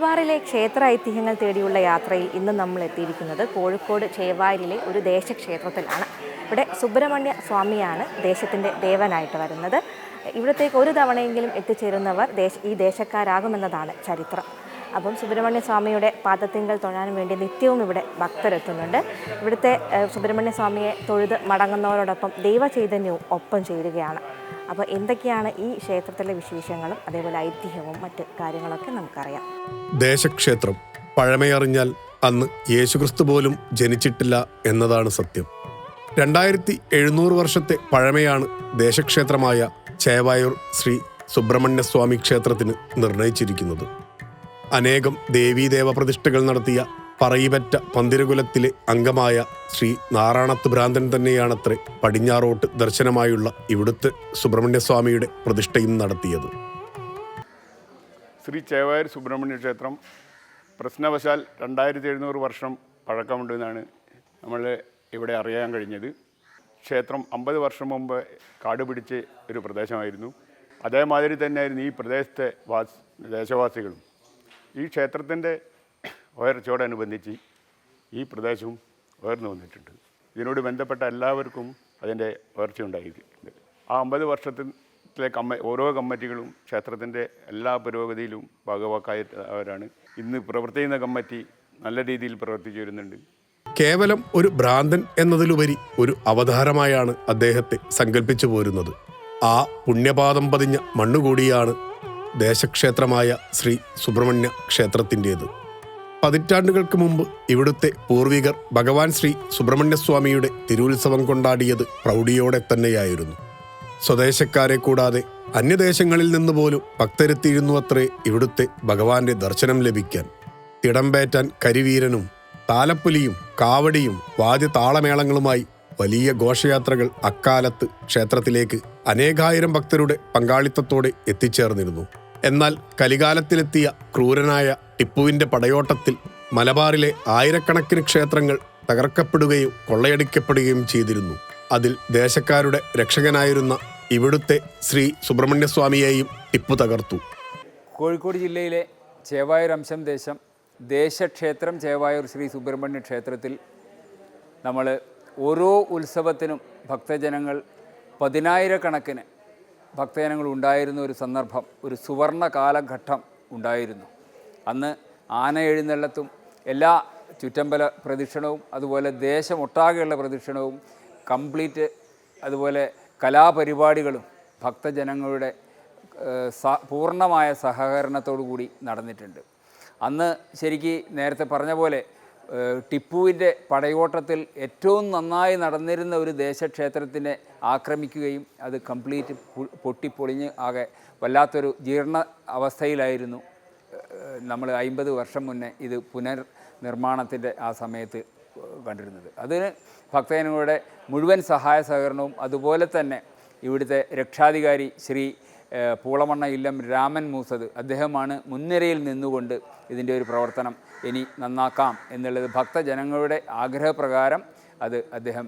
മലബാറിലെ ക്ഷേത്ര ഐതിഹ്യങ്ങൾ തേടിയുള്ള യാത്രയിൽ ഇന്ന് നമ്മൾ എത്തിയിരിക്കുന്നത് കോഴിക്കോട് ചേവാരിലെ ഒരു ദേശക്ഷേത്രത്തിലാണ്. ഇവിടെ സുബ്രഹ്മണ്യ സ്വാമിയാണ് ദേശത്തിന്റെ ദേവനായിട്ട് വരുന്നത്. ഇവിടത്തേക്ക് ഒരു തവണയെങ്കിലും എത്തിച്ചേരുന്നവർ ദേശ ഈ ദേശക്കാരാകുമെന്നതാണ് ചരിത്രം. അപ്പം സുബ്രഹ്മണ്യ സ്വാമിയുടെ പാദത്തിങ്കൽ തൊഴാൻ വേണ്ടി നിത്യവും ഇവിടെ ഭക്തരെത്തുന്നുണ്ട്. ഇവിടുത്തെ സുബ്രഹ്മണ്യ സ്വാമിയെ തൊഴുത് മടങ്ങുന്നവരോടൊപ്പം ദൈവ ചൈതന്യവും ഒപ്പം ചേരുകയാണ്. അപ്പോൾ എന്തൊക്കെയാണ് ഈ ക്ഷേത്രത്തിലെ വിശേഷങ്ങളും അതേപോലെ ഐതിഹ്യവും മറ്റ് കാര്യങ്ങളൊക്കെ നമുക്കറിയാം. ദേശക്ഷേത്രം പഴമയറിഞ്ഞാൽ അന്ന് യേശുക്രിസ്തു പോലും ജനിച്ചിട്ടില്ല എന്നതാണ് സത്യം. രണ്ടായിരത്തി എഴുന്നൂറ് വർഷത്തെ പഴമയാണ് ദേശക്ഷേത്രമായ ചേവായൂർ ശ്രീ സുബ്രഹ്മണ്യസ്വാമി ക്ഷേത്രത്തിന് നിർണയിച്ചിരിക്കുന്നത്. അനേകം ദേവീദേവ പ്രതിഷ്ഠകൾ നടത്തിയ പറയിപറ്റ പന്തിരകുലത്തിലെ അംഗമായ ശ്രീ നാരായണത്ത് ഭ്രാന്തൻ തന്നെയാണത്രേ പടിഞ്ഞാറോട്ട് ദർശനമായുള്ള ഇവിടുത്തെ സുബ്രഹ്മണ്യസ്വാമിയുടെ പ്രതിഷ്ഠയും നടത്തിയത്. ശ്രീ ചേവായർ സുബ്രഹ്മണ്യ ക്ഷേത്രം പ്രശ്നവശാൽ രണ്ടായിരത്തി എഴുന്നൂറ് വർഷം പഴക്കമുണ്ടെന്നാണ് നമ്മൾ ഇവിടെ അറിയാൻ കഴിഞ്ഞത്. ക്ഷേത്രം അമ്പത് വർഷം മുമ്പ് കാട് പിടിച്ച് ഒരു പ്രദേശമായിരുന്നു. അതേമാതിരി തന്നെയായിരുന്നു ഈ പ്രദേശത്തെ വാസ് ദേശവാസികളും. ഈ ക്ഷേത്രത്തിന്റെ ഉയർച്ചയോടനുബന്ധിച്ച് ഈ പ്രദേശവും ഉയർന്നു വന്നിട്ടുണ്ട്. ഇതിനോട് ബന്ധപ്പെട്ട എല്ലാവർക്കും അതിന്റെ ഉയർച്ച ഉണ്ടായിട്ടുണ്ട് ആ അമ്പത് വർഷത്തിലെ കമ്മ ഓരോ കമ്മിറ്റികളും ക്ഷേത്രത്തിന്റെ എല്ലാ പുരോഗതിയിലും ഭാഗവാക്കായവരാണ്. ഇന്ന് പ്രവർത്തിക്കുന്ന കമ്മിറ്റി നല്ല രീതിയിൽ പ്രവർത്തിച്ചു വരുന്നുണ്ട്. കേവലം ഒരു ഭ്രാന്തൻ എന്നതിലുപരി ഒരു അവതാരമായാണ് അദ്ദേഹത്തെ സങ്കല്പിച്ചു പോരുന്നത്. ആ പുണ്യപാദം പതിഞ്ഞ മണ്ണുകൂടിയാണ് ദേശക്ഷേത്രമായ ശ്രീ സുബ്രഹ്മണ്യ ക്ഷേത്രത്തിന്റേത്. പതിറ്റാണ്ടുകൾക്ക് മുമ്പ് ഇവിടുത്തെ പൂർവികർ ഭഗവാൻ ശ്രീ സുബ്രഹ്മണ്യസ്വാമിയുടെ തിരുവുത്സവം കൊണ്ടാടിയത് പ്രൗഢിയോടെ തന്നെയായിരുന്നു. സ്വദേശക്കാരെ കൂടാതെ അന്യദേശങ്ങളിൽ നിന്ന് പോലും ഭക്തരെത്തിയിരുന്നു അത്രേ ഇവിടുത്തെ ഭഗവാന്റെ ദർശനം ലഭിക്കാൻ. തിടമ്പേറ്റാൻ കരിവീരനും താലപ്പൊലിയും കാവടിയും വാദ്യതാളമേളങ്ങളുമായി വലിയ ഘോഷയാത്രകൾ അക്കാലത്ത് ക്ഷേത്രത്തിലേക്ക് അനേകായിരം ഭക്തരുടെ പങ്കാളിത്തത്തോടെ എത്തിച്ചേർന്നിരുന്നു. എന്നാൽ കലികാലത്തിലെത്തിയ ക്രൂരനായ ടിപ്പുവിന്റെ പടയോട്ടത്തിൽ മലബാറിലെ ആയിരക്കണക്കിന് ക്ഷേത്രങ്ങൾ തകർക്കപ്പെടുകയും കൊള്ളയടിക്കപ്പെടുകയും ചെയ്തിരുന്നു. അതിൽ ദേശക്കാരുടെ രക്ഷകനായിരുന്ന ഇവിടുത്തെ ശ്രീ സുബ്രഹ്മണ്യസ്വാമിയെയും ടിപ്പു തകർത്തു. കോഴിക്കോട് ജില്ലയിലെ ചേവായൂർ അംശം ദേശം ദേശക്ഷേത്രം ചേവായൂർ ശ്രീ സുബ്രഹ്മണ്യ ക്ഷേത്രത്തിൽ നമ്മൾ ഓരോ ഉത്സവത്തിനും ഭക്തജനങ്ങൾ പതിനായിരക്കണക്കിന് ഭക്തജനങ്ങൾ ഉണ്ടായിരുന്ന ഒരു സന്ദർഭം ഒരു സുവർണ കാലഘട്ടം ഉണ്ടായിരുന്നു. അന്ന് ആന എഴുന്നള്ളത്തും എല്ലാ ചുറ്റമ്പല പ്രദക്ഷിണവും അതുപോലെ ദേശമൊട്ടാകെയുള്ള പ്രദക്ഷിണവും കംപ്ലീറ്റ് അതുപോലെ കലാപരിപാടികളും ഭക്തജനങ്ങളുടെ പൂർണമായ സഹകരണത്തോടു കൂടി നടന്നിട്ടുണ്ട്. അന്ന് ശരിക്ക് നേരത്തെ പറഞ്ഞ പോലെ ടിപ്പുവിന്റെ പടയോട്ടത്തിൽ ഏറ്റവും നന്നായി നടന്നിരുന്ന ഒരു ദേശക്ഷേത്രത്തിനെ ആക്രമിക്കുകയും അത് കംപ്ലീറ്റ് പൊട്ടിപ്പൊളിഞ്ഞ് ആകെ വല്ലാത്തൊരു ജീർണ അവസ്ഥയിലായിരുന്നു. നമ്മൾ അമ്പത് വർഷം മുന്നേ ഇത് പുനർ നിർമ്മാണത്തിന്റെ ആ സമയത്ത് കണ്ടിരുന്നത്. അതിന് ഭക്തജനങ്ങളുടെ മുഴുവൻ സഹായ സഹകരണവും അതുപോലെ തന്നെ ഇവിടുത്തെ രക്ഷാധികാരി ശ്രീ പൂളമണ്ണ ഇല്ലം രാമൻ മൂസത് അദ്ദേഹമാണ് മുൻനിരയിൽ നിന്നുകൊണ്ട് ഇതിന്റെ ഒരു പ്രവർത്തനം ഇനി നന്നാക്കാം എന്നുള്ളത് ഭക്തജനങ്ങളുടെ ആഗ്രഹപ്രകാരം അത് അദ്ദേഹം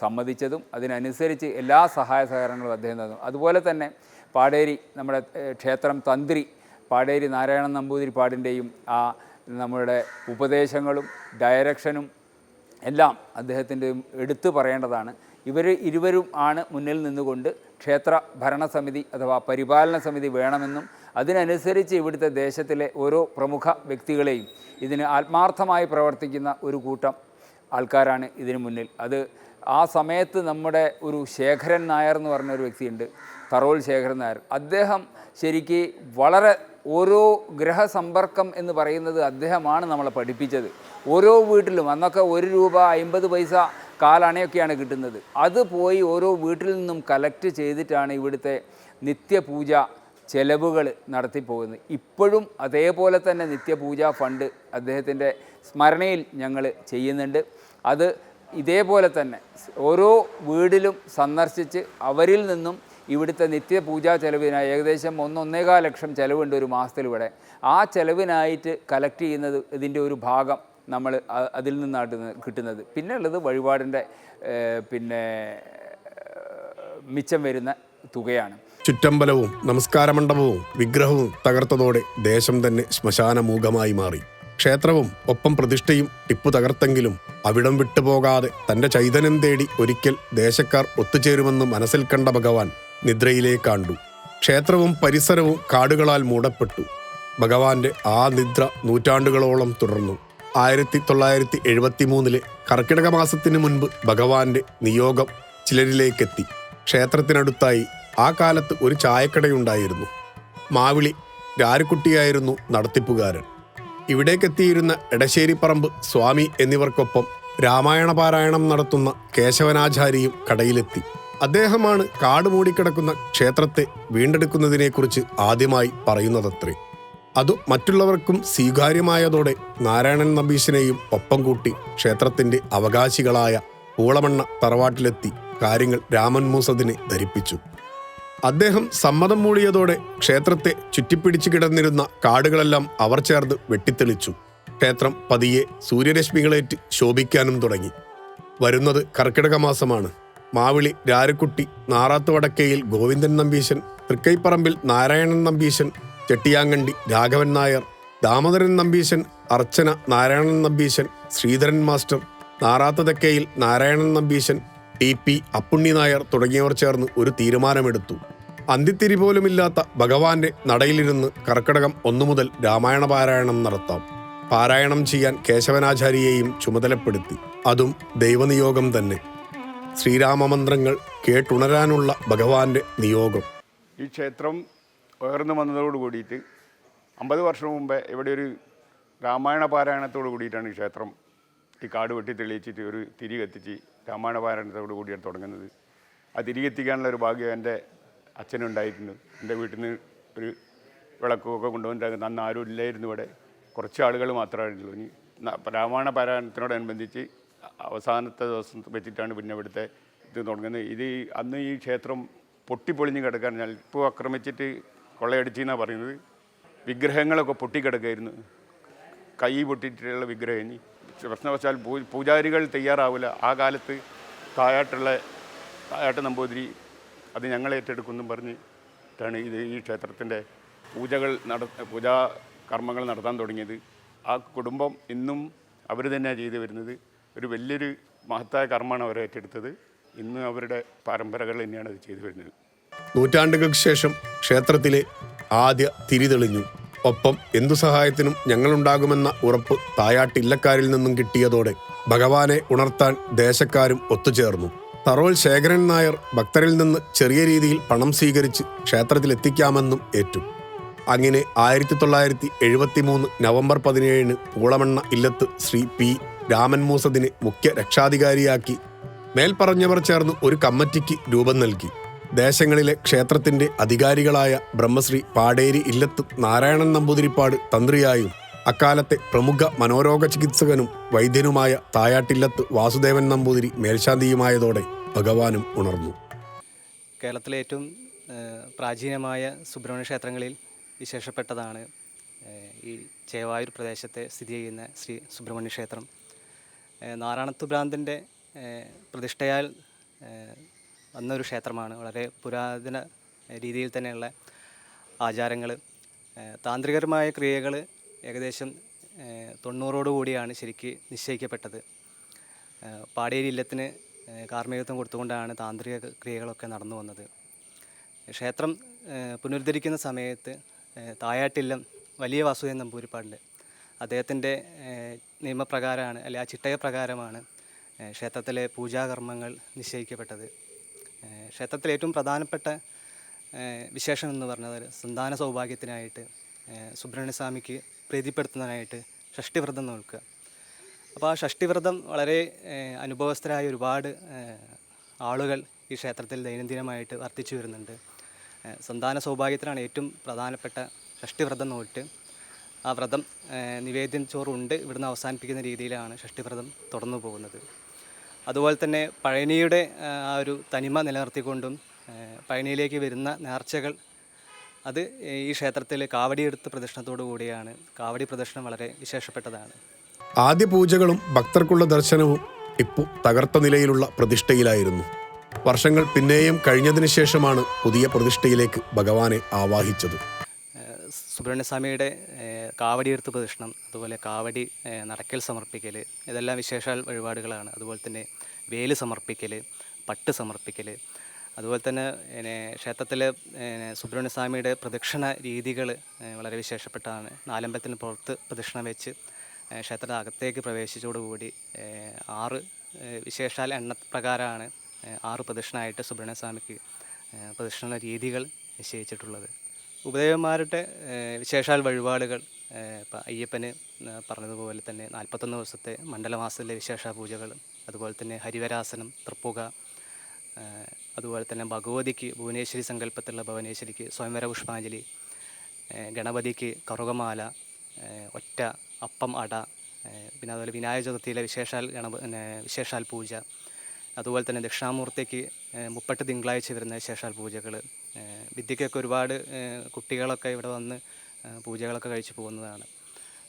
സമ്മതിച്ചതും അതിനനുസരിച്ച് എല്ലാ സഹായ സഹകരണങ്ങളും അദ്ദേഹം തന്നു. അതുപോലെ തന്നെ പാടേരി നമ്മുടെ ക്ഷേത്രം തന്ത്രി പാടേരി നാരായണൻ നമ്പൂതിരിപ്പാടിന്റെയും ആ നമ്മുടെ ഉപദേശങ്ങളും ഡയറക്ഷനും എല്ലാം അദ്ദേഹത്തിന്റെ എടുത്തു പറയേണ്ടതാണ്. ഇവർ ഇരുവരും ആണ് മുന്നിൽ നിന്നുകൊണ്ട് ക്ഷേത്ര ഭരണസമിതി അഥവാ പരിപാലന സമിതി വേണമെന്നും അതിനനുസരിച്ച് ഇവിടുത്തെ ദേശത്തിലെ ഓരോ പ്രമുഖ വ്യക്തികളെയും ഇതിന് ആത്മാർത്ഥമായി പ്രവർത്തിക്കുന്ന ഒരു കൂട്ടം ആൾക്കാരാണ് ഇതിനു മുന്നിൽ. അത് ആ സമയത്ത് നമ്മുടെ ഒരു ശേഖരൻ നായർ എന്ന് പറഞ്ഞ ഒരു വ്യക്തിയുണ്ട് തറോൾ ശേഖരൻ നായർ. അദ്ദേഹം ശരിക്ക് വളരെ ഓരോ ഗ്രഹസമ്പർക്കം എന്ന് പറയുന്നത് അദ്ദേഹമാണ് നമ്മളെ പഠിപ്പിച്ചത്. ഓരോ വീട്ടിലും അന്നൊക്കെ ഒരു രൂപ അമ്പത് പൈസ കാലണയൊക്കെയാണ് കിട്ടുന്നത്. അത് പോയി ഓരോ വീട്ടിൽ നിന്നും കലക്ട് ചെയ്തിട്ടാണ് ഇവിടുത്തെ നിത്യപൂജ ചെലവുകൾ നടത്തിപ്പോകുന്നത്. ഇപ്പോഴും അതേപോലെ തന്നെ നിത്യപൂജ ഫണ്ട് അദ്ദേഹത്തിന്റെ സ്മരണയിൽ ഞങ്ങൾ ചെയ്യുന്നുണ്ട്. അത് ഇതേപോലെ തന്നെ ഓരോ വീടിലും സന്ദർശിച്ച് അവരിൽ നിന്നും ഇവിടുത്തെ നിത്യപൂജാ ചെലവിനായി ഏകദേശം ഒന്നൊന്നേകാൽ ലക്ഷം ചെലവുണ്ട് ഒരു മാസത്തിൽ ഇവിടെ ആ ചെലവിനായിട്ട് കലക്ട് ചെയ്യുന്നത് ഇതിന്റെ ഒരു ഭാഗം നമ്മൾ അതിൽ നിന്നാണ് കിട്ടുന്നത്. പിന്നെ ഉള്ളത് വഴിപാടിന്റെ പിന്നെ മിച്ചം വരുന്ന തുകയാണ്. ചുറ്റമ്പലവും നമസ്കാര മണ്ഡപവും വിഗ്രഹവും തകർത്തതോടെ ദേശം തന്നെ ശ്മശാനമൂഖമായി മാറി. ക്ഷേത്രവും ഒപ്പം പ്രതിഷ്ഠയും ടിപ്പു തകർത്തെങ്കിലും അവിടം വിട്ടുപോകാതെ തന്റെ ചൈതന്യം തേടി ഒരിക്കൽ ദേശക്കാർ ഒത്തുചേരുമെന്ന് മനസ്സിൽ കണ്ട ഭഗവാൻ നിദ്രയിലേക്കാണ്ടു ക്ഷേത്രവും പരിസരവും കാടുകളാൽ മൂടപ്പെട്ടു. ഭഗവാന്റെ ആ നിദ്ര നൂറ്റാണ്ടുകളോളം തുടർന്നു. ആയിരത്തി തൊള്ളായിരത്തി എഴുപത്തി മൂന്നിലെ കർക്കിടക മാസത്തിന് മുൻപ് ഭഗവാന്റെ നിയോഗം ചിലരിലേക്കെത്തി. ക്ഷേത്രത്തിനടുത്തായി ആ കാലത്ത് ഒരു ചായക്കടയുണ്ടായിരുന്നു. മാവിളി രാരുക്കുട്ടിയായിരുന്നു നടത്തിപ്പുകാരൻ. ഇവിടേക്കെത്തിയിരുന്ന എടശ്ശേരിപ്പറമ്പ് സ്വാമി എന്നിവർക്കൊപ്പം രാമായണ പാരായണം നടത്തുന്ന കേശവനാചാരിയും കടയിലെത്തി. അദ്ദേഹമാണ് കാട് മൂടിക്കിടക്കുന്ന ക്ഷേത്രത്തെ വീണ്ടെടുക്കുന്നതിനെക്കുറിച്ച് ആദ്യമായി പറയുന്നതത്രേ. അതു മറ്റുള്ളവർക്കും സ്വീകാര്യമായതോടെ നാരായണൻ നമ്പീശനെയും ഒപ്പം കൂട്ടി ക്ഷേത്രത്തിന്റെ അവകാശികളായ പൂളമണ്ണ തറവാട്ടിലെത്തി കാര്യങ്ങൾ രാമൻ മൂസദിനെ ധരിപ്പിച്ചു. അദ്ദേഹം സമ്മതം മൂളിയതോടെ ക്ഷേത്രത്തെ ചുറ്റിപ്പിടിച്ചു കിടന്നിരുന്ന കാടുകളെല്ലാം അവർ ചേർന്ന് വെട്ടിത്തെളിച്ചു. ക്ഷേത്രം പതിയെ സൂര്യരശ്മികളേറ്റ് ശോഭിക്കാനും തുടങ്ങി. വരുന്നത് കർക്കിടക മാസമാണ് Mavili Rarakutty Narath Vadakkayil Govindan Nambeesan Thrikkaiparambil Narayanan Nambeesan Chettiyankandi Raghavan Nair Damodaran Nambeesan Archana Narayanan Nambeesan Sreedharan master Naratha Thekkayil Narayanan Nambeesan T P Appunni Nair തുടങ്ങിയവർ ചേർന്ന് ഒരു തീരുമാനമെടുത്തു. അന്തിത്തിരി പോലുമില്ലാത്ത ഭഗവാന്റെ നടയിലിരുന്ന് കർക്കടകം ഒന്നു മുതൽ രാമായണ പാരായണം നടത്താം. പാരായണം ചെയ്യാൻ കേശവനാചാര്യയെയും ചുമതലപ്പെടുത്തി. അതും ദൈവനിയോഗം തന്നെ. ശ്രീരാമമന്ത്രങ്ങൾ കേട്ടുണരാനുള്ള ഭഗവാന്റെ നിയോഗം. ഈ ക്ഷേത്രം ഉയർന്നു വന്നതോട് കൂടിയിട്ട് അമ്പത് വർഷം മുമ്പേ ഇവിടെ ഒരു രാമായണ പാരായണത്തോട് കൂടിയിട്ടാണ് ഈ ക്ഷേത്രം ഈ കാട് വെട്ടി തെളിയിച്ചിട്ട് ഒരു തിരി കത്തിച്ച് രാമായണ പാരായണത്തോട് കൂടിയാണ് തുടങ്ങുന്നത്. ആ തിരി കത്തിക്കാനുള്ള ഒരു ഭാഗ്യം എന്റെ അച്ഛനുണ്ടായിട്ടുണ്ട്. എന്റെ വീട്ടിൽ നിന്ന് ഒരു വിളക്കുമൊക്കെ കൊണ്ടുവന്നിട്ട് അന്ന് ആരും ഇല്ലായിരുന്നു ഇവിടെ. കുറച്ച് ആളുകൾ മാത്രമായിരുന്നുള്ളൂ ഇനി രാമായണ പാരായണത്തിനോടനുബന്ധിച്ച് അവസാനത്തെ ദിവസം വെച്ചിട്ടാണ് പിന്നെ ഇവിടുത്തെ ഇത് തുടങ്ങുന്നത്. ഇത് അന്ന് ഈ ക്ഷേത്രം പൊട്ടിപ്പൊളിഞ്ഞ് കിടക്കാൻ ഞാൻ ഇപ്പോൾ ആക്രമിച്ചിട്ട് കൊള്ളയടിച്ചെന്നാണ് പറയുന്നത്. വിഗ്രഹങ്ങളൊക്കെ പൊട്ടിക്കിടക്കായിരുന്നു. കൈ പൊട്ടിയിട്ടുള്ള വിഗ്രഹം. ഇനി പ്രശ്നവശാൽ പൂ പൂജാരികൾ തയ്യാറാവില്ല ആ കാലത്ത് തായാട്ടുള്ള തായാട്ട് നമ്പൂതിരി അത് ഞങ്ങൾ ഏറ്റെടുക്കുമെന്നും പറഞ്ഞിട്ടാണ് ഇത് ഈ ക്ഷേത്രത്തിന്റെ പൂജകൾ നട പൂജാ കർമ്മങ്ങൾ നടത്താൻ തുടങ്ങിയത്. ആ കുടുംബം ഇന്നും അവർ തന്നെയാണ് ചെയ്തു വരുന്നത്. ഒരു വലിയൊരു മഹത്തായ കർമ്മമാണ് അവർ ഇന്ന് അവരുടെ പരമ്പരകൾ തന്നെയാണ് അത് ചെയ്തു വരുന്നത്. നൂറ്റാണ്ടുകൾക്ക് ശേഷം ക്ഷേത്രത്തിലെ ആദ്യ തിരി തെളിഞ്ഞു ഒപ്പം എന്തു സഹായത്തിനും ഞങ്ങളുണ്ടാകുമെന്ന ഉറപ്പ് തായാട്ടില്ലക്കാരിൽ നിന്നും കിട്ടിയതോടെ ഭഗവാനെ ഉണർത്താൻ ദേശക്കാരും ഒത്തുചേർന്നു. തറോൽ ശേഖരൻ നായർ ഭക്തരിൽ നിന്ന് ചെറിയ രീതിയിൽ പണം സ്വീകരിച്ച് ക്ഷേത്രത്തിലെത്തിക്കാമെന്നും ഏറ്റു. അങ്ങനെ ആയിരത്തി തൊള്ളായിരത്തി എഴുപത്തി മൂന്ന് നവംബർ പതിനേഴിന് പൂളമണ്ണ ഇല്ലത്ത് ശ്രീ പി രാമൻ മൂസദിനെ മുഖ്യ രക്ഷാധികാരിയാക്കി മേൽപ്പറഞ്ഞവർ ചേർന്ന് ഒരു കമ്മിറ്റിക്ക് രൂപം നൽകി. ദേശങ്ങളിലെ ക്ഷേത്രത്തിന്റെ അധികാരികളായ ബ്രഹ്മശ്രീ പാടേരി ഇല്ലത്ത് നാരായണൻ നമ്പൂതിരിപ്പാട് തന്ത്രിയായും അക്കാലത്തെ പ്രമുഖ മനോരോഗ ചികിത്സകനും വൈദ്യനുമായ തായാട്ടില്ലത്ത് വാസുദേവൻ നമ്പൂതിരി മേൽശാന്തിയുമായതോടെ ഭഗവാനും ഉണർന്നു. കേരളത്തിലെ ഏറ്റവും പ്രാചീനമായ സുബ്രഹ്മണ്യ ക്ഷേത്രങ്ങളിൽ വിശേഷപ്പെട്ടതാണ് ഈ ചേവായൂർ പ്രദേശത്തെ സ്ഥിതി ചെയ്യുന്ന ശ്രീ സുബ്രഹ്മണ്യ ക്ഷേത്രം. ഏഹ്, ഭ്രാന്തന്റെ പ്രതിഷ്ഠയാൽ വന്നൊരു ക്ഷേത്രമാണ്. വളരെ പുരാതന രീതിയിൽ തന്നെയുള്ള ആചാരങ്ങൾ താന്ത്രികരമായ ക്രിയകൾ ഏകദേശം ഏഹ്, തൊണ്ണൂറോട് കൂടിയാണ് ശരിക്ക് നിശ്ചയിക്കപ്പെട്ടത്. പാടിയേരി ഇല്ലത്തിന് കാർമ്മികത്വം കൊടുത്തുകൊണ്ടാണ് താന്ത്രിക ക്രിയകളൊക്കെ നടന്നു വന്നത്. ക്ഷേത്രം പുനരുദ്ധരിക്കുന്ന സമയത്ത് തായാട്ടില്ലം വലിയ വാസുദേവൻ നമ്പൂരിപ്പാടിൽ അദ്ദേഹത്തിന്റെ നിയമപ്രകാരമാണ് അല്ലെ ആ ചിട്ടയ പ്രകാരമാണ് ക്ഷേത്രത്തിലെ പൂജാകർമ്മങ്ങൾ നിശ്ചയിക്കപ്പെട്ടത്. ക്ഷേത്രത്തിലെ ഏറ്റവും പ്രധാനപ്പെട്ട വിശേഷം എന്ന് പറഞ്ഞത് സന്താന സൗഭാഗ്യത്തിനായിട്ട് സുബ്രഹ്മണ്യസ്വാമിക്ക് പ്രീതിപ്പെടുത്തുന്നതിനായിട്ട് ഷഷ്ടിവ്രതം നോക്കുക അപ്പോൾ ആ ഷഷ്ടിവ്രതം വളരെ അനുഭവസ്ഥരായ ഒരുപാട് ആളുകൾ ഈ ക്ഷേത്രത്തിൽ ദൈനംദിനമായിട്ട് വർദ്ധിച്ചു വരുന്നുണ്ട്. സന്താന സൗഭാഗ്യത്തിനാണ് ഏറ്റവും പ്രധാനപ്പെട്ട ഷഷ്ടിവ്രതം നോട്ട് ആ വ്രതം നിവേദ്യം ചോറുണ്ട് ഇവിടുന്ന് അവസാനിപ്പിക്കുന്ന രീതിയിലാണ് ഷഷ്ടിവ്രതം തുടർന്നു പോകുന്നത്. അതുപോലെ തന്നെ പഴനിയുടെ ആ ഒരു തനിമ നിലനിർത്തിക്കൊണ്ടും പഴനിയിലേക്ക് വരുന്ന നേർച്ചകൾ അത് ഈ ക്ഷേത്രത്തിൽ കാവടിയെടുത്ത് പ്രദക്ഷിണത്തോടു കൂടിയാണ്. കാവടി പ്രദക്ഷിണം വളരെ വിശേഷപ്പെട്ടതാണ്. ആദ്യ പൂജകളും ഭക്തർക്കുള്ള ദർശനവും ഇപ്പോൾ തകർത്ത നിലയിലുള്ള പ്രതിഷ്ഠയിലായിരുന്നു. വർഷങ്ങൾ പിന്നെയും കഴിഞ്ഞതിന് ശേഷമാണ് പുതിയ പ്രതിഷ്ഠയിലേക്ക് ഭഗവാനെ ആവാഹിച്ചത്. സുബ്രഹ്മണ്യസ്വാമിയുടെ കാവടി കാവടിയെടുത്ത് പ്രദക്ഷിണം അതുപോലെ കാവടി നടക്കൽ സമർപ്പിക്കൽ ഇതെല്ലാം വിശേഷാൽ വഴിപാടുകളാണ്. അതുപോലെ തന്നെ വേൽ സമർപ്പിക്കൽ പട്ട് സമർപ്പിക്കൽ അതുപോലെ തന്നെ പിന്നെ ക്ഷേത്രത്തിൽ സുബ്രഹ്മണ്യസ്വാമിയുടെ പ്രദക്ഷിണ രീതികൾ വളരെ വിശേഷപ്പെട്ടതാണ്. നാലമ്പലത്തിന് പുറത്ത് പ്രദക്ഷിണം വെച്ച് ക്ഷേത്രത്തിന്റെ അകത്തേക്ക് പ്രവേശിച്ചതോടുകൂടി ആറ് വിശേഷാൽ എണ്ണ പ്രകാരമാണ് ഏഹ് ആറ് പ്രദക്ഷിണമായിട്ട് സുബ്രഹ്മണ്യസ്വാമിക്ക് പ്രദക്ഷിണ രീതികൾ നിശ്ചയിച്ചിട്ടുള്ളത്. ഉപദേവന്മാരുടെ വിശേഷാൽ വഴിപാടുകൾ ഇപ്പം അയ്യപ്പന് പറഞ്ഞതുപോലെ തന്നെ നാൽപ്പത്തൊന്ന് ദിവസത്തെ മണ്ഡലമാസത്തിലെ വിശേഷ പൂജകൾ അതുപോലെ തന്നെ ഹരിവരാസനം തൃപ്പുക അതുപോലെ തന്നെ ഭഗവതിക്ക് ഭുവനേശ്വരി സങ്കല്പത്തിലുള്ള ഭുവനേശ്വരിക്ക് സ്വയംവര പുഷ്പാഞ്ജലി ഗണപതിക്ക് കറുകമാല ഒറ്റ അപ്പം അട പിന്നെ അതുപോലെ വിനായക ചതുർത്ഥിയിലെ വിശേഷാൽ ഗണപ വിശേഷാൽ പൂജ അതുപോലെ തന്നെ ദക്ഷിണാമൂർത്തിക്ക് മുപ്പട്ട് തിങ്കളാഴ്ച വരുന്ന ശേഷാൽ പൂജകൾ വിദ്യയ്ക്കൊക്കെ ഒരുപാട് കുട്ടികളൊക്കെ ഇവിടെ വന്ന് പൂജകളൊക്കെ കഴിച്ചു പോകുന്നതാണ്.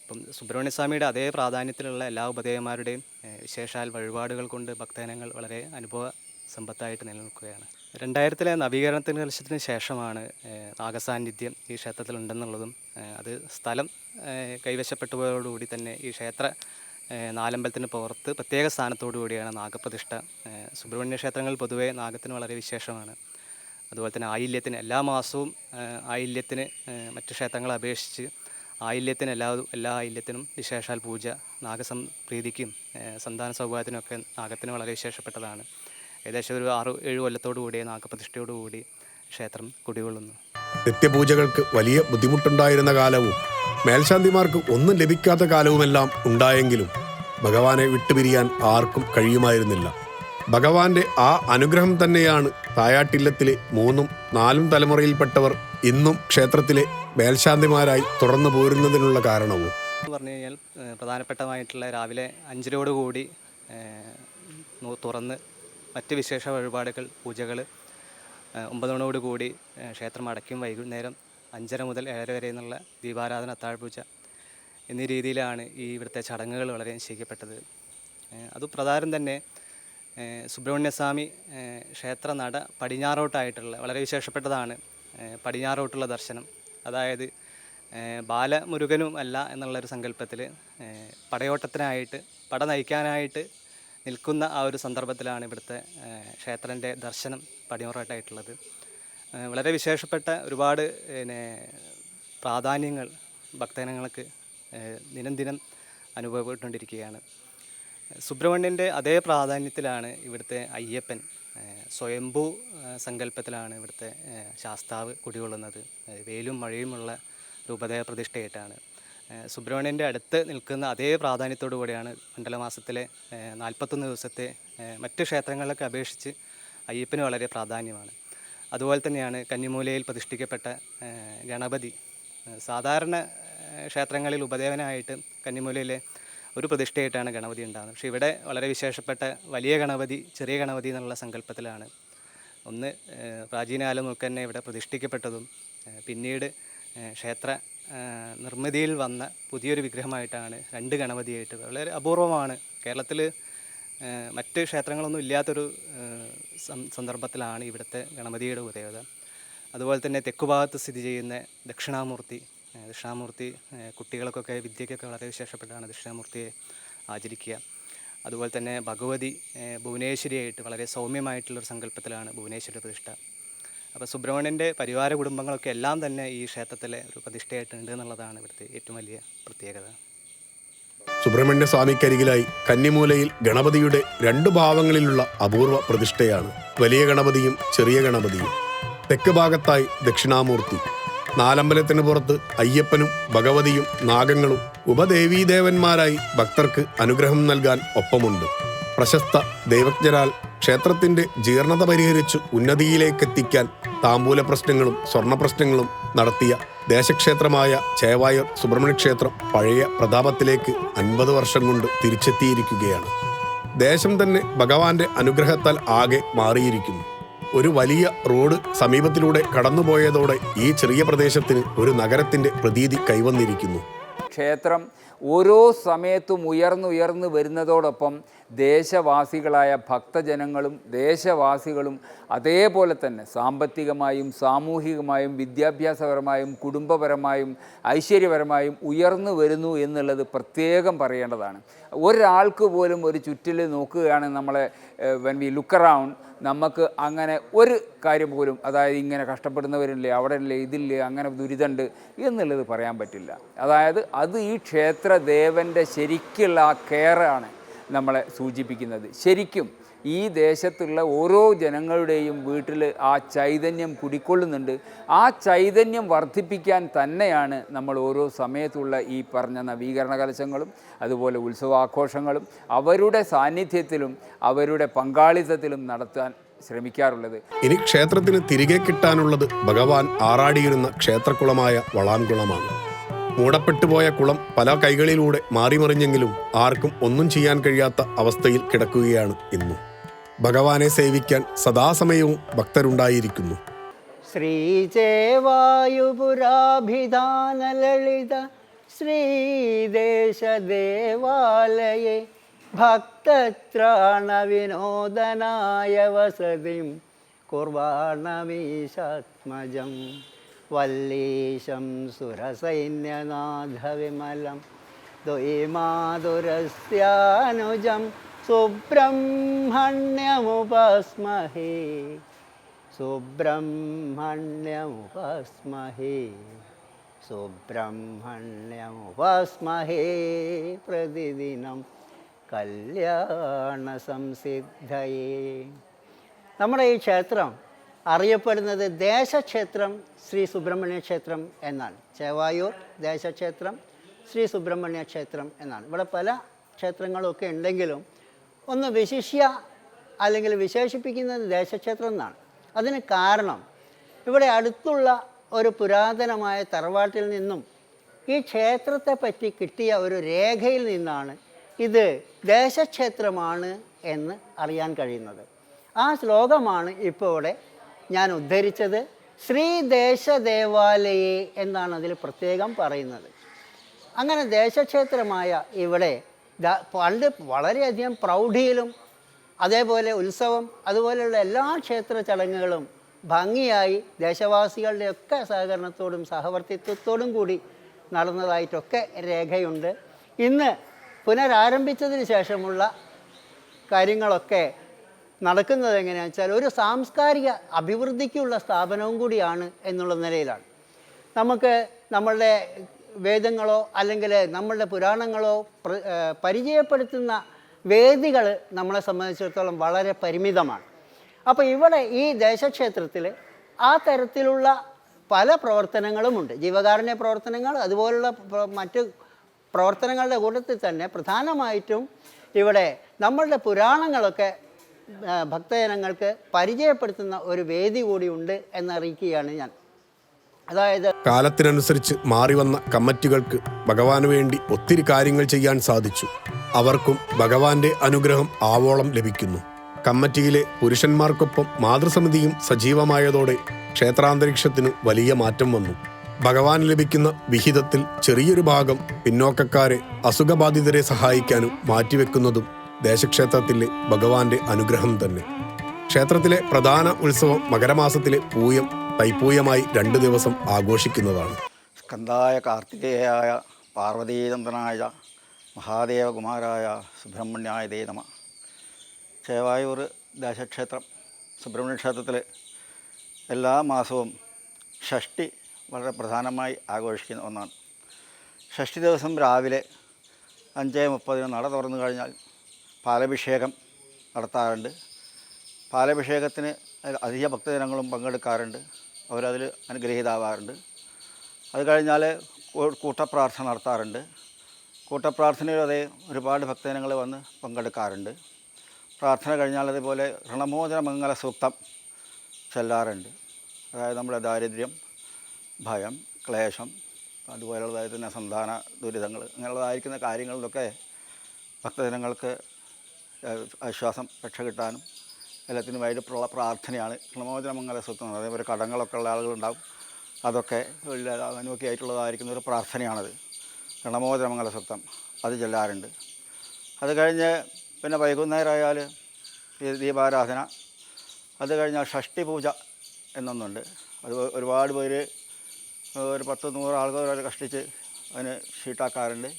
അപ്പം സുബ്രഹ്മണ്യസ്വാമിയുടെ അതേ പ്രാധാന്യത്തിലുള്ള എല്ലാ ഉപദേവന്മാരുടെയും വിശേഷാൽ വഴിപാടുകൾ കൊണ്ട് ഭക്തജനങ്ങൾ വളരെ അനുഭവ സമ്പത്തായിട്ട് നിലനിൽക്കുകയാണ്. രണ്ടായിരത്തിലെ നവീകരണത്തിന് ലക്ഷ്യത്തിന് ശേഷമാണ് നാഗസാന്നിധ്യം ഈ ക്ഷേത്രത്തിലുണ്ടെന്നുള്ളതും അത് സ്ഥലം കൈവശപ്പെട്ടതോടുകൂടി തന്നെ ഈ ക്ഷേത്ര നാലമ്പലത്തിന് പുറത്ത് പ്രത്യേക സ്ഥാനത്തോടു കൂടിയാണ് നാഗപ്രതിഷ്ഠ. സുബ്രഹ്മണ്യ ക്ഷേത്രങ്ങൾ പൊതുവേ നാഗത്തിന് വളരെ വിശേഷമാണ്. അതുപോലെ തന്നെ ആയില്യത്തിന് എല്ലാ മാസവും ആയില്യത്തിന് മറ്റു ക്ഷേത്രങ്ങളെ അപേക്ഷിച്ച് ആയില്യത്തിന് എല്ലാ എല്ലാ ആയില്യത്തിനും വിശേഷാൽ പൂജ നാഗസം പ്രീതിക്കും സന്താന സൗഭാഗ്യത്തിനൊക്കെ നാഗത്തിന് വളരെ വിശേഷപ്പെട്ടതാണ്. ഏകദേശം ഒരു ആറ് ഏഴ് കൊല്ലത്തോടു കൂടി നാഗപ്രതിഷ്ഠയോടുകൂടി ക്ഷേത്രം കുടികൊള്ളുന്നു. നിത്യപൂജകൾക്ക് വലിയ ബുദ്ധിമുട്ടുണ്ടായിരുന്ന കാലവും മേൽശാന്തിമാർക്ക് ഒന്നും ലഭിക്കാത്ത കാലവുമെല്ലാം ഉണ്ടായെങ്കിലും ഭഗവാനെ വിട്ടുപിരിയാൻ ആർക്കും കഴിയുമായിരുന്നില്ല. ഭഗവാന്റെ ആ അനുഗ്രഹം തന്നെയാണ് തായാട്ടില്ലത്തിലെ മൂന്നും നാലും തലമുറയിൽപ്പെട്ടവർ ഇന്നും ക്ഷേത്രത്തിലെ മേൽശാന്തിമാരായി തുടർന്നു പോരുന്നതിനുള്ള കാരണവും. പറഞ്ഞു കഴിഞ്ഞാൽ പ്രധാനപ്പെട്ടമായിട്ടുള്ള രാവിലെ അഞ്ചിനോടുകൂടി തുറന്ന് മറ്റ് വിശേഷ വഴിപാടുകൾ പൂജകൾ ഒമ്പത് മണിയോട് കൂടി ഏഹ് ക്ഷേത്രം അടയ്ക്കും വൈകുന്നേരം അഞ്ചര മുതൽ ഏഴര വരെ എന്നുള്ള ദീപാരാധന അത്താഴ്പൂജ എന്നീ രീതിയിലാണ് ഈ ഇവിടുത്തെ ചടങ്ങുകൾ വളരെ നിശ്ചയിക്കപ്പെട്ടത്. അത് പ്രകാരം തന്നെ സുബ്രഹ്മണ്യസ്വാമി ക്ഷേത്ര നട പടിഞ്ഞാറോട്ടായിട്ടുള്ള വളരെ വിശേഷപ്പെട്ടതാണ് പടിഞ്ഞാറോട്ടുള്ള ദർശനം. അതായത് ബാലമുരുകനും അല്ല എന്നുള്ളൊരു സങ്കല്പത്തിൽ പടയോട്ടത്തിനായിട്ട് പട നയിക്കാനായിട്ട് നിൽക്കുന്ന ആ ഒരു സന്ദർഭത്തിലാണ് ഇവിടുത്തെ ക്ഷേത്രന്റെ ദർശനം പടിഞ്ഞാറോട്ടായിട്ടുള്ളത്. വളരെ വിശേഷപ്പെട്ട ഒരുപാട് പിന്നെ പ്രാധാന്യങ്ങൾ ഭക്തജനങ്ങൾക്ക് ഏഹ് ദിനം ദിനം അനുഭവപ്പെട്ടുകൊണ്ടിരിക്കുകയാണ്. സുബ്രഹ്മണ്യന്റെ അതേ പ്രാധാന്യത്തിലാണ് ഇവിടുത്തെ അയ്യപ്പൻ. സ്വയംഭു സങ്കല്പത്തിലാണ് ഇവിടുത്തെ ശാസ്താവ് കുടികൊള്ളുന്നത്. വെയിലും മഴയുമുള്ള രൂപതയ പ്രതിഷ്ഠയായിട്ടാണ്. സുബ്രഹ്മണ്യന്റെ അടുത്ത് നിൽക്കുന്ന അതേ പ്രാധാന്യത്തോടു കൂടിയാണ് മണ്ഡലമാസത്തിലെ നാൽപ്പത്തൊന്ന് ദിവസത്തെ മറ്റ് ക്ഷേത്രങ്ങളിലൊക്കെ അപേക്ഷിച്ച് അയ്യപ്പന് വളരെ പ്രാധാന്യമാണ്. അതുപോലെ തന്നെയാണ് കന്നിമൂലയിൽ പ്രതിഷ്ഠിക്കപ്പെട്ട ഗണപതി. സാധാരണ ക്ഷേത്രങ്ങളിൽ ഉപദേവനായിട്ട് കന്നിമൂലയിലെ ഒരു പ്രതിഷ്ഠയായിട്ടാണ് ഗണപതി ഉണ്ടാകുന്നത്. പക്ഷേ ഇവിടെ വളരെ വിശേഷപ്പെട്ട വലിയ ഗണപതി ചെറിയ ഗണപതി എന്നുള്ള സങ്കല്പത്തിലാണ്. ഒന്ന് പ്രാചീനകാലം പ്രാചീന കാലം മുതൽ തന്നെ ഇവിടെ പ്രതിഷ്ഠിക്കപ്പെട്ടതും പിന്നീട് ക്ഷേത്ര നിർമ്മിതിയിൽ വന്ന പുതിയൊരു വിഗ്രഹമായിട്ടാണ് രണ്ട് ഗണപതിയായിട്ട് വളരെ അപൂർവമാണ്. കേരളത്തിൽ മറ്റ് ക്ഷേത്രങ്ങളൊന്നും ഇല്ലാത്തൊരു സന്ദർഭത്തിലാണ് ഇവിടുത്തെ ഗണപതിയുടെ ഉപദേവത അതുപോലെ തന്നെ തെക്കുഭാഗത്ത് സ്ഥിതി ചെയ്യുന്ന ദക്ഷിണാമൂർത്തി ദക്ഷിണാമൂർത്തി കുട്ടികൾക്കൊക്കെ വിദ്യയ്ക്കൊക്കെ വളരെ വിശേഷപ്പെട്ടാണ് ദക്ഷിണാമൂർത്തിയെ ആചരിക്കുക. അതുപോലെ തന്നെ ഭഗവതി ഭുവനേശ്വരിയായിട്ട് വളരെ സൗമ്യമായിട്ടുള്ളൊരു സങ്കല്പത്തിലാണ് ഭുവനേശ്വരി പ്രതിഷ്ഠ. അപ്പോൾ സുബ്രഹ്മണ്യന്റെ പരിവാര കുടുംബങ്ങളൊക്കെ എല്ലാം തന്നെ ഈ ക്ഷേത്രത്തിലെ ഒരു പ്രതിഷ്ഠയായിട്ടുണ്ട് എന്നുള്ളതാണ് ഇവിടുത്തെ ഏറ്റവും വലിയ പ്രത്യേകത. സുബ്രഹ്മണ്യ സ്വാമിക്കരികിലായി കന്നിമൂലയിൽ ഗണപതിയുടെ രണ്ട് ഭാവങ്ങളിലുള്ള അപൂർവ പ്രതിഷ്ഠയാണ് വലിയ ഗണപതിയും ചെറിയ ഗണപതിയും. തെക്ക് ഭാഗത്തായി ദക്ഷിണാമൂർത്തി. നാലമ്പലത്തിന് പുറത്ത് അയ്യപ്പനും ഭഗവതിയും നാഗങ്ങളും ഉപദേവീദേവന്മാരായി ഭക്തർക്ക് അനുഗ്രഹം നൽകാൻ ഒപ്പമുണ്ട്. പ്രശസ്ത ദൈവജ്ഞരാൽ ക്ഷേത്രത്തിന്റെ ജീർണത പരിഹരിച്ച് ഉന്നതിയിലേക്കെത്തിക്കാൻ താമ്പൂല പ്രശ്നങ്ങളും സ്വർണ പ്രശ്നങ്ങളും നടത്തിയ ദേശക്ഷേത്രമായ ചേവായൂർ സുബ്രഹ്മണ്യ ക്ഷേത്രം പഴയ പ്രതാപത്തിലേക്ക് അൻപത് വർഷം കൊണ്ട് തിരിച്ചെത്തിയിരിക്കുകയാണ്. ദേശം തന്നെ ഭഗവാന്റെ അനുഗ്രഹത്താൽ ആകെ മാറിയിരിക്കുന്നു. ഒരു വലിയ റോഡ് സമീപത്തിലൂടെ കടന്നുപോയതോടെ ഈ ചെറിയ പ്രദേശത്തിന് ഒരു നഗരത്തിന്റെ പ്രതീതി കൈവന്നിരിക്കുന്നു. ക്ഷേത്രം ഓരോ സമയത്തും ഉയർന്നുയർന്നു വരുന്നതോടൊപ്പം ദേശവാസികളായ ഭക്തജനങ്ങളും ദേശവാസികളും അതേപോലെ തന്നെ സാമ്പത്തികമായും സാമൂഹികമായും വിദ്യാഭ്യാസപരമായും കുടുംബപരമായും ഐശ്വര്യപരമായും ഉയർന്നു വരുന്നു എന്നുള്ളത് പ്രത്യേകം പറയേണ്ടതാണ്. ഒരാൾക്ക് പോലും ഒരു ചുറ്റിൽ നോക്കുകയാണെങ്കിൽ നമ്മളെ വെൻ വി ലുക്ക് അറൗണ്ട് നമുക്ക് അങ്ങനെ ഒരു കാര്യം പോലും അതായത് ഇങ്ങനെ കഷ്ടപ്പെടുന്നവരില്ലേ അവിടെ ഇല്ലേ ഇതില്ലേ അങ്ങനെ ദുരിതമുണ്ട് എന്നുള്ളത് പറയാൻ പറ്റില്ല. അതായത് അത് ഈ ക്ഷേത്രദേവന്റെ ശരിക്കുള്ള ആ കെയറാണ്. നമ്മളെ സൂചിപ്പിക്കുന്നത്. ശരിക്കും ഈ ദേശത്തുള്ള ഓരോ ജനങ്ങളുടെയും വീട്ടിൽ ആ ചൈതന്യം കുടിക്കൊള്ളുന്നുണ്ട്. ആ ചൈതന്യം വർദ്ധിപ്പിക്കാൻ തന്നെയാണ് നമ്മൾ ഓരോ സമയത്തുള്ള ഈ പറഞ്ഞ നവീകരണ കലശങ്ങളും അതുപോലെ ഉത്സവാഘോഷങ്ങളും അവരുടെ സാന്നിധ്യത്തിലും അവരുടെ പങ്കാളിത്തത്തിലും നടത്താൻ ശ്രമിക്കാറുള്ളത്. ഇനി ക്ഷേത്രത്തിന് തിരികെ കിട്ടാനുള്ളത് ഭഗവാൻ ആറാടിയിരുന്ന ക്ഷേത്രക്കുളമായ വളാൻകുളമാണ്. മൂടപ്പെട്ടുപോയ കുളം പല കൈകളിലൂടെ മാറിമറിഞ്ഞെങ്കിലും ആർക്കും ഒന്നും ചെയ്യാൻ കഴിയാത്ത അവസ്ഥയിൽ കിടക്കുകയാണ് ഇന്നും. ഭഗവാനെ സേവിക്കാൻ സദാസമയവും ഭക്തരുണ്ടായിരിക്കുന്നു. ശ്രീദേശദേവാലയേ ശ്രീദേശദേവാലയെ ഭക്തത്രാണവിനോദനായ വസതിം കുർവാണമീശാത്മജം വല്ലീശം സുരസൈന്യനാഥവിമലം. ദ്വൈമാതുരസ്യാനുജം സുബ്രഹ്മണ്യമുപസ്മഹേ. സുബ്രഹ്മണ്യമുപസ്മഹേ. സുബ്രഹ്മണ്യമുപസ്മഹേ പ്രതിദിനം കല്യാണ സംസിദ്ധയേ. നമ്മുടെ ഈ ക്ഷേത്രം അറിയപ്പെടുന്നത് ദേശക്ഷേത്രം ശ്രീ സുബ്രഹ്മണ്യ ക്ഷേത്രം എന്നാണ്. ചേവായൂർ ദേശക്ഷേത്രം ശ്രീ സുബ്രഹ്മണ്യ ക്ഷേത്രം എന്നാണ്. ഇവിടെ പല ക്ഷേത്രങ്ങളൊക്കെ ഉണ്ടെങ്കിലും ഒന്ന് വിശിഷ്യ അല്ലെങ്കിൽ വിശേഷിപ്പിക്കുന്നത് ദേശക്ഷേത്രം എന്നാണ്. അതിന് കാരണം ഇവിടെ അടുത്തുള്ള ഒരു പുരാതനമായ തറവാട്ടിൽ നിന്നും ഈ ക്ഷേത്രത്തെ പറ്റി കിട്ടിയ ഒരു രേഖയിൽ നിന്നാണ് ഇത് ദേശക്ഷേത്രമാണ് എന്ന് അറിയാൻ കഴിയുന്നത്. ആ ശ്ലോകമാണ് ഇപ്പോൾ ഇവിടെ ഞാൻ ഉദ്ധരിച്ചത് ശ്രീ ദേവാലയെ എന്നാണ് അതിൽ പ്രത്യേകം പറയുന്നത്. അങ്ങനെ ദേശക്ഷേത്രമായ ഇവിടെ പണ്ട് വളരെയധികം പ്രൗഢിയിലും അതേപോലെ ഉത്സവം അതുപോലെയുള്ള എല്ലാ ക്ഷേത്ര ചടങ്ങുകളും ഭംഗിയായി ദേശവാസികളുടെയൊക്കെ സഹകരണത്തോടും സഹവർത്തിത്വത്തോടും കൂടി നടന്നതായിട്ടൊക്കെ രേഖയുണ്ട്. ഇന്ന് പുനരാരംഭിച്ചതിന് ശേഷമുള്ള കാര്യങ്ങളൊക്കെ നടക്കുന്നത് എങ്ങനെയാണെന്ന് വെച്ചാൽ ഒരു സാംസ്കാരിക അഭിവൃദ്ധിക്കുള്ള സ്ഥാപനവും കൂടിയാണ് എന്നുള്ള നിലയിലാണ്. നമുക്ക് നമ്മളുടെ വേദങ്ങളോ അല്ലെങ്കിൽ നമ്മളുടെ പുരാണങ്ങളോ പരിചയപ്പെടുത്തുന്ന വേദികൾ നമ്മളെ സംബന്ധിച്ചിടത്തോളം വളരെ പരിമിതമാണ്. അപ്പോൾ ഇവിടെ ഈ ദേശക്ഷേത്രത്തിൽ ആ തരത്തിലുള്ള പല പ്രവർത്തനങ്ങളുമുണ്ട്. ജീവകാരുണ്യ പ്രവർത്തനങ്ങൾ അതുപോലുള്ള മറ്റ് പ്രവർത്തനങ്ങളുടെ കൂട്ടത്തിൽ തന്നെ പ്രധാനമായിട്ടും ഇവിടെ നമ്മളുടെ പുരാണങ്ങളൊക്കെ ഭക്തജനങ്ങൾക്ക് പരിചയപ്പെടുത്തുന്ന ഒരു വേദി കൂടിയുണ്ട് എന്നറിയിക്കുകയാണ് ഞാൻ. അതായത് കാലത്തിനനുസരിച്ച് മാറി വന്ന കമ്മിറ്റികൾക്ക് ഭഗവാന് വേണ്ടി ഒത്തിരി കാര്യങ്ങൾ ചെയ്യാൻ സാധിച്ചു. അവർക്കും ഭഗവാന്റെ അനുഗ്രഹം ആവോളം ലഭിക്കുന്നു. കമ്മിറ്റിയിലെ പുരുഷന്മാർക്കൊപ്പം മാതൃസമിതിയും സജീവമായതോടെ ക്ഷേത്രാന്തരീക്ഷത്തിന് വലിയ മാറ്റം വന്നു. ഭഗവാൻ ലഭിക്കുന്ന വിഹിതത്തിൽ ചെറിയൊരു ഭാഗം പിന്നോക്കക്കാരെ അസുഖബാധിതരെ സഹായിക്കാനും മാറ്റിവെക്കുന്നതും ദേശക്ഷേത്രത്തിലെ ഭഗവാന്റെ അനുഗ്രഹം തന്നെ. ക്ഷേത്രത്തിലെ പ്രധാന ഉത്സവം മകരമാസത്തിലെ പൂയം തൈപ്പൂയമായി രണ്ടു ദിവസം ആഘോഷിക്കുന്നതാണ്. സ്കന്ധായ കാർത്തികേയായ പാർവതീതന്ത്രനായ മഹാദേവകുമാരായ സുബ്രഹ്മണ്യായ ദേ ചേവായൂർ ദേശക്ഷേത്രം സുബ്രഹ്മണ്യ ക്ഷേത്രത്തിൽ എല്ലാ മാസവും ഷഷ്ടി വളരെ പ്രധാനമായി ആഘോഷിക്കുന്ന ഒന്നാണ്. ഷഷ്ടി ദിവസം രാവിലെ അഞ്ച് മുപ്പതിന് നട തുറന്നു കഴിഞ്ഞാൽ പാലഭിഷേകം നടത്താറുണ്ട്. പാലഭിഷേകത്തിന് അധിക ഭക്തജനങ്ങളും പങ്കെടുക്കാറുണ്ട്. അവരതിൽ അനുഗ്രഹീതാവാറുണ്ട്. അത് കഴിഞ്ഞാൽ കൂട്ടപ്രാർത്ഥന നടത്താറുണ്ട്. കൂട്ടപ്രാർത്ഥനയിൽ അതേ ഒരുപാട് ഭക്തജനങ്ങൾ വന്ന് പങ്കെടുക്കാറുണ്ട്. പ്രാർത്ഥന കഴിഞ്ഞാൽ അതേപോലെ ഋണമോചന മംഗല സൂക്തം ചെല്ലാറുണ്ട്. അതായത് നമ്മുടെ ദാരിദ്ര്യം ഭയം ക്ലേശം അതുപോലുള്ളതായ തന്നെ സന്താന ദുരിതങ്ങൾ അങ്ങനെയുള്ളതായിരിക്കുന്ന കാര്യങ്ങളിലൊക്കെ ഭക്തജനങ്ങൾക്ക് ആശ്വാസം രക്ഷ കിട്ടാനും എല്ലാത്തിനുമായിട്ടുള്ള പ്രാർത്ഥനയാണ്. ക്ഷണമോചന മംഗല സൂത്രം അതേപോലെ കടങ്ങളൊക്കെ ഉള്ള ആളുകളുണ്ടാവും. അതൊക്കെ അനുമൊക്കെ ആയിട്ടുള്ളതായിരിക്കുന്ന ഒരു പ്രാർത്ഥനയാണത്. ക്ഷണമോചന മംഗല സൂക്തം അത് ചെല്ലാറുണ്ട്. അത് കഴിഞ്ഞ് പിന്നെ വൈകുന്നേരം ആയാൽ ദീപാരാധന അത് കഴിഞ്ഞാൽ ഷഷ്ടി പൂജ എന്നൊന്നുണ്ട്. അത് ഒരുപാട് പേര് ഒരു പത്ത് നൂറ് ആൾക്കാർ വരെ കഷ്ടിച്ച് അതിന് ഷീട്ടാക്കാറുണ്ട്.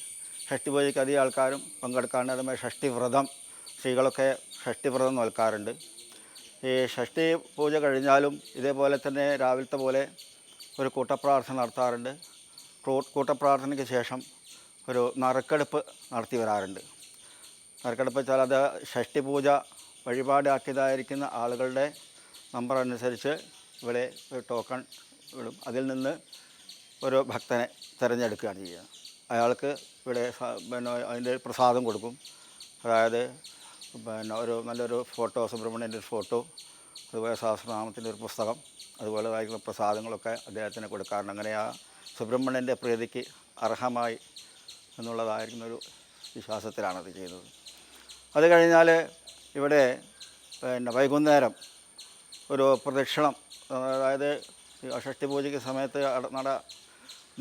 ഷഷ്ടി പൂജയ്ക്ക് അധികം ആൾക്കാരും പങ്കെടുക്കാറുണ്ട്. അതുമായി ഷഷ്ടി വ്രതം സ്ത്രീകളൊക്കെ ഷഷ്ടി വ്രതം നോൽക്കാറുണ്ട്. ഈ ഷഷ്ടി പൂജ കഴിഞ്ഞാലും ഇതേപോലെ തന്നെ രാവിലത്തെ പോലെ ഒരു കൂട്ടപ്രാർത്ഥന നടത്താറുണ്ട്. കൂട്ടപ്രാർത്ഥനയ്ക്ക് ശേഷം ഒരു നറുക്കെടുപ്പ് നടത്തി വരാറുണ്ട്. നറുക്കെടുപ്പ് വെച്ചാൽ അത് ഷഷ്ടി പൂജ വഴിപാടാക്കിയതായിരിക്കുന്ന ആളുകളുടെ നമ്പർ അനുസരിച്ച് ഇവിടെ ഒരു ടോക്കൺ വിടും. അതിൽ നിന്ന് ഒരു ഭക്തനെ തിരഞ്ഞെടുക്കുകയാണ് ചെയ്യുക. അയാൾക്ക് ഇവിടെ പിന്നെ അതിന്റെ പ്രസാദം കൊടുക്കും. അതായത് പിന്നെ ഒരു നല്ലൊരു ഫോട്ടോ സുബ്രഹ്മണ്യന്റെ ഒരു ഫോട്ടോ അതുപോലെ സഹസ്രനാമത്തിന്റെ ഒരു പുസ്തകം അതുപോലെ വായിക്കുന്ന പ്രസാദങ്ങളൊക്കെ അദ്ദേഹത്തിന് കൊടുക്കാറുണ്ട്. അങ്ങനെ ആ സുബ്രഹ്മണ്യന്റെ പ്രീതിക്ക് അർഹമായി എന്നുള്ളതായിരിക്കുന്ന ഒരു വിശ്വാസത്തിലാണ് അത് ചെയ്യുന്നത് അത് കഴിഞ്ഞാൽ ഇവിടെ പിന്നെ വൈകുന്നേരം ഒരു പ്രദക്ഷിണം അതായത് ഷഷ്ടി പൂജയ്ക്ക് സമയത്ത് നട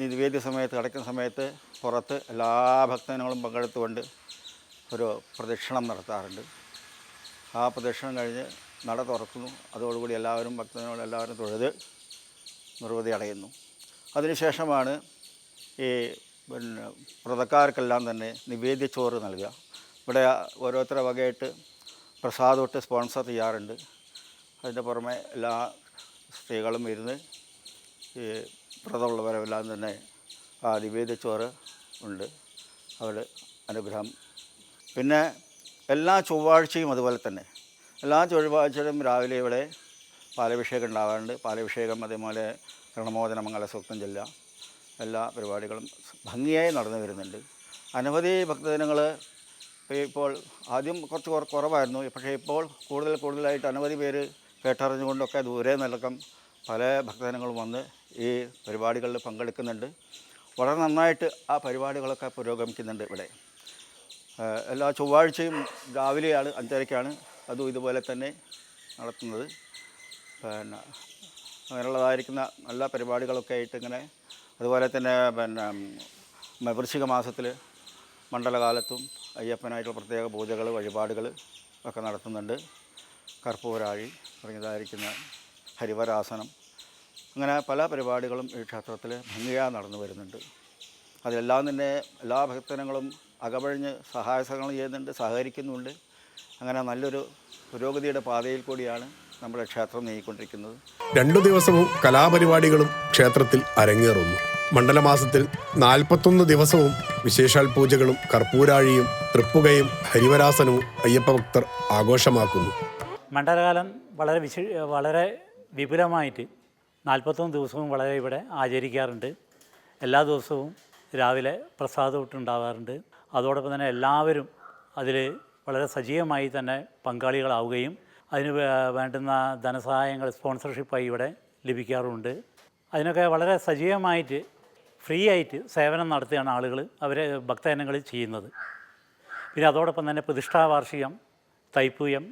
നിവേദ്യ സമയത്ത് അടയ്ക്കുന്ന സമയത്ത് പുറത്ത് എല്ലാ ഭക്തജനങ്ങളും പങ്കെടുത്തുകൊണ്ട് ഒരു പ്രദക്ഷിണം നടത്താറുണ്ട്. ആ പ്രദക്ഷിണം കഴിഞ്ഞ് നട തുറക്കുന്നു. അതോടുകൂടി എല്ലാവരും ഭക്തനോട് എല്ലാവരും തൊഴുത് നിർവൃതി അടയുന്നു. അതിനുശേഷമാണ് ഈ പിന്നെ വ്രതക്കാർക്കെല്ലാം തന്നെ നിവേദ്യച്ചോറ് നൽകുക. ഇവിടെ ഓരോരുത്തരുടെ വകയായിട്ട് പ്രസാദമൊട്ട് സ്പോൺസർ ചെയ്യാറുണ്ട്. അതിന്റെ പുറമെ എല്ലാ സ്ത്രീകളും ഇരുന്ന് ഈ വ്രതമുള്ളവരെല്ലാം തന്നെ ആ നിവേദ്യച്ചോറ് ഉണ്ട്. അവർ അനുഗ്രഹം പിന്നെ എല്ലാ ചൊവ്വാഴ്ചയും അതുപോലെ തന്നെ. എല്ലാ ചൊവ്വാഴ്ചയും രാവിലെ ഇവിടെ പാലഭിഷേകം ഉണ്ടാവാറുണ്ട്. പാലഭിഷേകം അതേപോലെ ഋണമോചന മംഗളസൂക്തം ചെല്ല എല്ലാ പരിപാടികളും ഭംഗിയായി നടന്നു വരുന്നുണ്ട്. അനവധി ഭക്തജനങ്ങൾ ഇപ്പോൾ ആദ്യം കുറച്ച് കുറ- കുറവായിരുന്നു. പക്ഷേ ഇപ്പോൾ കൂടുതൽ കൂടുതലായിട്ട് അനവധി പേര് കേട്ടറിഞ്ഞുകൊണ്ടൊക്കെ ദൂരെ നിലക്കം പല ഭക്തജനങ്ങളും വന്ന് ഈ പരിപാടികളിൽ പങ്കെടുക്കുന്നുണ്ട്. വളരെ നന്നായിട്ട് ആ പരിപാടികളൊക്കെ പുരോഗമിക്കുന്നുണ്ട് ഇവിടെ. എല്ലാ ചൊവ്വാഴ്ചയും രാവിലെയാണ് അഞ്ചരയ്ക്കാണ് അതും ഇതുപോലെ തന്നെ നടത്തുന്നത്. പിന്നെ അങ്ങനെയുള്ളതായിരിക്കുന്ന നല്ല പരിപാടികളൊക്കെ ആയിട്ട് ഇങ്ങനെ അതുപോലെ തന്നെ പിന്നെ വൃശ്ചിക മാസത്തിൽ മണ്ഡലകാലത്തും അയ്യപ്പനായിട്ടുള്ള പ്രത്യേക പൂജകൾ വഴിപാടുകൾ ഒക്കെ നടത്തുന്നുണ്ട്. കർപ്പൂരാഴി തുടങ്ങിയതായിരിക്കുന്ന ഹരിവരാസനം. അങ്ങനെ പല പരിപാടികളും ഈ ക്ഷേത്രത്തിൽ ഭംഗിയായി നടന്നു വരുന്നുണ്ട്. അതിലെല്ലാം തന്നെ എല്ലാ ഭക്തജനങ്ങളും അകപഴിഞ്ഞ് സഹായ സഹകരണം ചെയ്യുന്നുണ്ട് സഹകരിക്കുന്നുണ്ട്. അങ്ങനെ നല്ലൊരു പുരോഗതിയുടെ പാതയിൽ കൂടിയാണ് നമ്മുടെ ക്ഷേത്രം നീങ്ങിക്കൊണ്ടിരിക്കുന്നത്. രണ്ടു ദിവസവും കലാപരിപാടികളും ക്ഷേത്രത്തിൽ അരങ്ങേറുന്നു. മണ്ഡലമാസത്തിൽ നാൽപ്പത്തൊന്ന് ദിവസവും വിശേഷാൽ പൂജകളും കർപ്പൂരാഴിയും തൃപ്പുകയും ഹരിവരാസനവും അയ്യപ്പ ഭക്തർ ആഘോഷമാക്കുന്നു. മണ്ഡലകാലം വളരെ വിശ വളരെ വിപുലമായിട്ട് നാൽപ്പത്തൊന്ന് ദിവസവും വളരെ ഇവിടെ ആചരിക്കാറുണ്ട്. എല്ലാ ദിവസവും രാവിലെ പ്രസാദമൊട്ടുണ്ടാവാറുണ്ട് അതോടൊപ്പം തന്നെ എല്ലാവരും അതിൽ വളരെ സജീവമായി തന്നെ പങ്കാളികളാവുകയും അതിന് വേണ്ടുന്ന ധനസഹായങ്ങൾ സ്പോൺസർഷിപ്പായി ഇവിടെ ലഭിക്കാറുണ്ട്. അതിനൊക്കെ വളരെ സജീവമായിട്ട് ഫ്രീ ആയിട്ട് സേവനം നടത്തുകയാണ് ആളുകൾ അവരെ ഭക്തജനങ്ങൾ ചെയ്യുന്നത്. പിന്നെ അതോടൊപ്പം തന്നെ പ്രതിഷ്ഠാ വാർഷികം തൈപ്പൂയം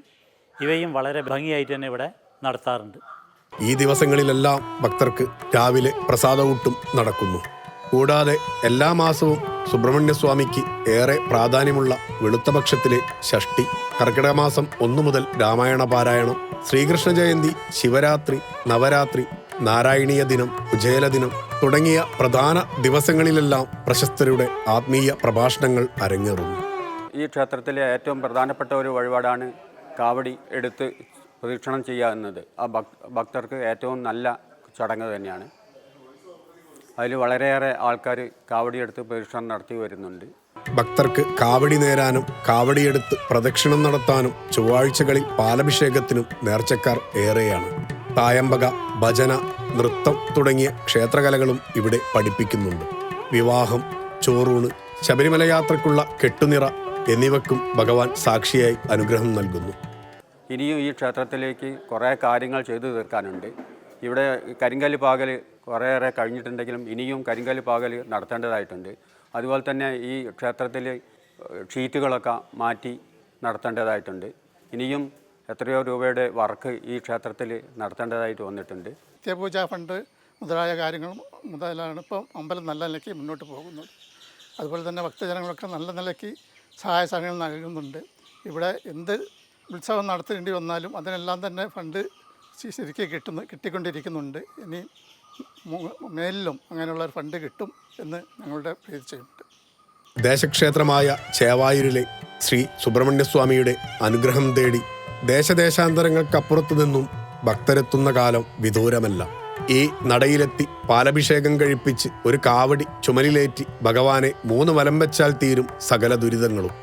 ഇവയും വളരെ ഭംഗിയായിട്ട് തന്നെ ഇവിടെ നടത്താറുണ്ട്. ഈ ദിവസങ്ങളിലെല്ലാം ഭക്തർക്ക് രാവിലെ പ്രസാദകൂട്ടും നടക്കുന്നു. കൂടാതെ എല്ലാ മാസവും സുബ്രഹ്മണ്യ സ്വാമിക്ക് ഏറെ പ്രാധാന്യമുള്ള വെളുത്തപക്ഷത്തിലെ ഷഷ്ടി കർക്കിടക മാസം ഒന്നു മുതൽ രാമായണ പാരായണം ശ്രീകൃഷ്ണ ജയന്തി ശിവരാത്രി നവരാത്രി നാരായണീയ ദിനം ഉജയല ദിനം തുടങ്ങിയ പ്രധാന ദിവസങ്ങളിലെല്ലാം പ്രശസ്തരുടെ ആത്മീയ പ്രഭാഷണങ്ങൾ അരങ്ങേറുന്നു. ഈ ക്ഷേത്രത്തിലെ ഏറ്റവും പ്രധാനപ്പെട്ട ഒരു വഴിപാടാണ് കാവടി എടുത്ത് പ്രദക്ഷിണം ചെയ്യുക എന്നത്. ആ ഭക്തർക്ക് ഏറ്റവും നല്ല ചടങ്ങ് തന്നെയാണ്. അതിൽ വളരെയേറെ ആൾക്കാർ കാവടിയെടുത്ത് പ്രദക്ഷിണം നടത്തി വരുന്നുണ്ട്. ഭക്തർക്ക് കാവടി നേരാനും കാവടിയെടുത്ത് പ്രദക്ഷിണം നടത്താനും ചൊവ്വാഴ്ചകളിൽ പാലഭിഷേകത്തിനും നേർച്ചക്കാർ ഏറെയാണ്. തായമ്പക ഭജന നൃത്തം തുടങ്ങിയ ക്ഷേത്രകലകളും ഇവിടെ പഠിപ്പിക്കുന്നുണ്ട്. വിവാഹം ചോറൂണ് ശബരിമല യാത്രക്കുള്ള കെട്ടുനിറ എന്നിവക്കും ഭഗവാൻ സാക്ഷിയായി അനുഗ്രഹം നൽകുന്നു. ഇനിയും ഈ ക്ഷേത്രത്തിലേക്ക് കുറേ കാര്യങ്ങൾ ചെയ്തു തീർക്കാനുണ്ട്. ഇവിടെ കരിങ്കല്ല് പാകൽ കുറേയേറെ കഴിഞ്ഞിട്ടുണ്ടെങ്കിലും ഇനിയും കരിങ്കല്ല് പാകൽ നടത്തേണ്ടതായിട്ടുണ്ട്. അതുപോലെ തന്നെ ഈ ക്ഷേത്രത്തിൽ ഷീറ്റുകളൊക്കെ മാറ്റി നടത്തേണ്ടതായിട്ടുണ്ട്. ഇനിയും എത്രയോ രൂപയുടെ വർക്ക് ഈ ക്ഷേത്രത്തിൽ നടത്തേണ്ടതായിട്ട് വന്നിട്ടുണ്ട്. നിത്യപൂജാ ഫണ്ട് മുതലായ കാര്യങ്ങളും മുതലാണ് ഇപ്പം അമ്പലം നല്ല നിലയ്ക്ക് മുന്നോട്ട് പോകുന്നത്. അതുപോലെ തന്നെ ഭക്തജനങ്ങളൊക്കെ നല്ല നിലയ്ക്ക് സഹായ സഹകരണം നൽകുന്നുണ്ട്. ഇവിടെ എന്ത് ഉത്സവം നടത്തേണ്ടി വന്നാലും അതിനെല്ലാം തന്നെ ഫണ്ട് ശരിക്കും കിട്ടുന്നു കിട്ടിക്കൊണ്ടിരിക്കുന്നുണ്ട്. ഇനി മേലിലും അങ്ങനെയുള്ള ഒരു ഫണ്ട് കിട്ടും എന്ന് ഞങ്ങളുടെ പ്രതീക്ഷയുണ്ട്. ദേശക്ഷേത്രമായ ചേവായൂരിലെ ശ്രീ സുബ്രഹ്മണ്യസ്വാമിയുടെ അനുഗ്രഹം തേടി ദേശദേശാന്തരങ്ങൾക്കപ്പുറത്തു നിന്നും ഭക്തരെത്തുന്ന കാലം വിദൂരമല്ല. ഈ നടയിലെത്തി പാലഭിഷേകം കഴിപ്പിച്ച് ഒരു കാവടി ചുമലിലേറ്റി ഭഗവാനെ മൂന്ന് വലം വെച്ചാൽ തീരും സകല ദുരിതങ്ങളും.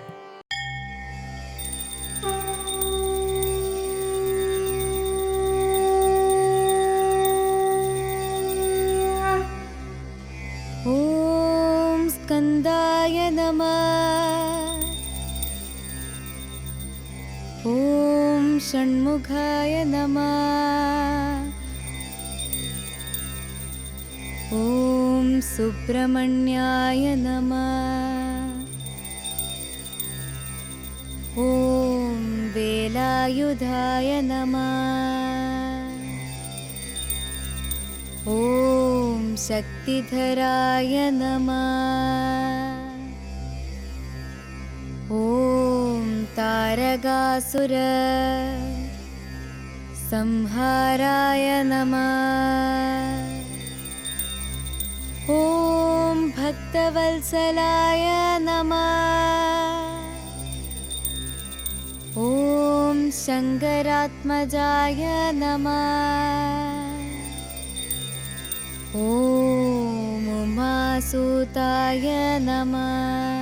ॐ सुब्रह्मण्याय नमः। ॐ वेलायुधाय नमः। ॐ शक्तिधराय नमः। ॐ तारकासुर संहाराय नमः ॐ भक्तवत्सलाय नमः। ॐ शङ्करात्मजाय नमः। ॐ उमासुताय नमः